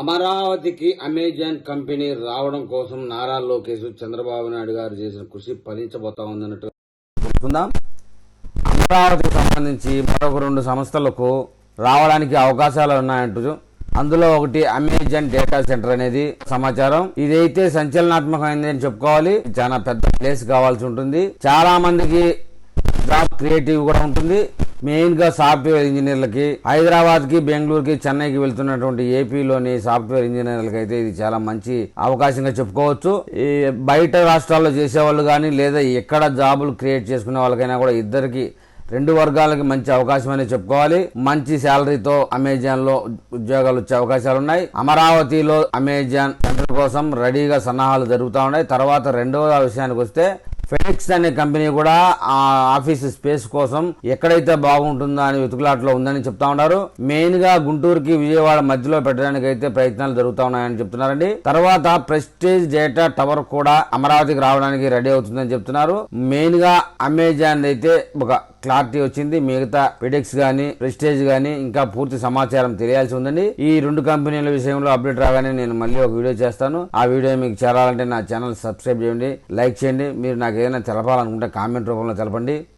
అమరావతికి Amazon company రావడం కోసం నారా లోకేష్ చంద్రబాబు నాయుడు గారు చేసిన కృషి ఫలించబోతా ఉందన్నట్టు తెలుసుకుందాం అమరావతికి సంబంధించి మరొక రెండు సంస్థలకు రావడానికి అవకాశాలు ఉన్నాయంటూ అందులో ఒకటి అమెజాన్ డేటా సెంటర్ అనేది సమాచారం. ఇదైతే సంచలనాత్మకమైంది అని చెప్పుకోవాలి. చాలా పెద్ద ప్లేస్ కావాల్సి ఉంటుంది. చాలా మందికి జాబ్ క్రియేటివ్ కూడా ఉంటుంది. మెయిన్గా సాఫ్ట్వేర్ ఇంజనీర్లకి హైదరాబాద్కి బెంగళూరుకి చెన్నైకి వెళ్తున్నటువంటి ఏపీలోని సాఫ్ట్వేర్ ఇంజనీర్లకి అయితే ఇది చాలా మంచి అవకాశంగా చెప్పుకోవచ్చు. ఈ బయట రాష్ట్రాల్లో చేసేవాళ్ళు కానీ లేదా ఎక్కడ జాబులు క్రియేట్ చేసుకునే వాళ్ళకైనా కూడా ఇద్దరికి రెండు వర్గాలకి మంచి అవకాశం అనేది చెప్పుకోవాలి. మంచి శాలరీతో అమెజాన్లో ఉద్యోగాలు వచ్చే అవకాశాలు ఉన్నాయి. అమరావతిలో అమెజాన్ సెంటర్ కోసం రెడీగా సన్నాహాలు జరుగుతూ ఉన్నాయి. తర్వాత రెండవ విషయానికి వస్తే ఫెనిక్స్ అనే కంపెనీ కూడా ఆ ఆఫీస్ స్పేస్ కోసం ఎక్కడైతే బాగుంటుందో అని వెతుకులాట్లో ఉందని చెప్తా ఉన్నారు. మెయిన్గా గుంటూరుకి విజయవాడ మధ్యలో పెట్టడానికి అయితే ప్రయత్నాలు జరుగుతా ఉన్నాయని చెప్తున్నారండి. తర్వాత ప్రెస్టేజ్ డేటా టవర్ కూడా అమరావతికి రావడానికి రెడీ అవుతుందని చెప్తున్నారు. మెయిన్గా అమెజాన్ అయితే ఒక క్లారిటీ వచ్చింది. మిగతా పిడెక్స్ గానీ ప్రెస్టేజ్ గానీ ఇంకా పూర్తి సమాచారం తెలియాల్సి ఉందండి. ఈ రెండు కంపెనీల విషయంలో అప్డేట్ రాగానే నేను మళ్ళీ ఒక వీడియో చేస్తాను. ఆ వీడియో మీకు చేరాలంటే నా ఛానల్ సబ్స్క్రైబ్ చేయండి లైక్ చేయండి. మీరు నాకు ఏదైనా తెలపాలనుకుంటే కామెంట్ రూపంలో తెలపండి.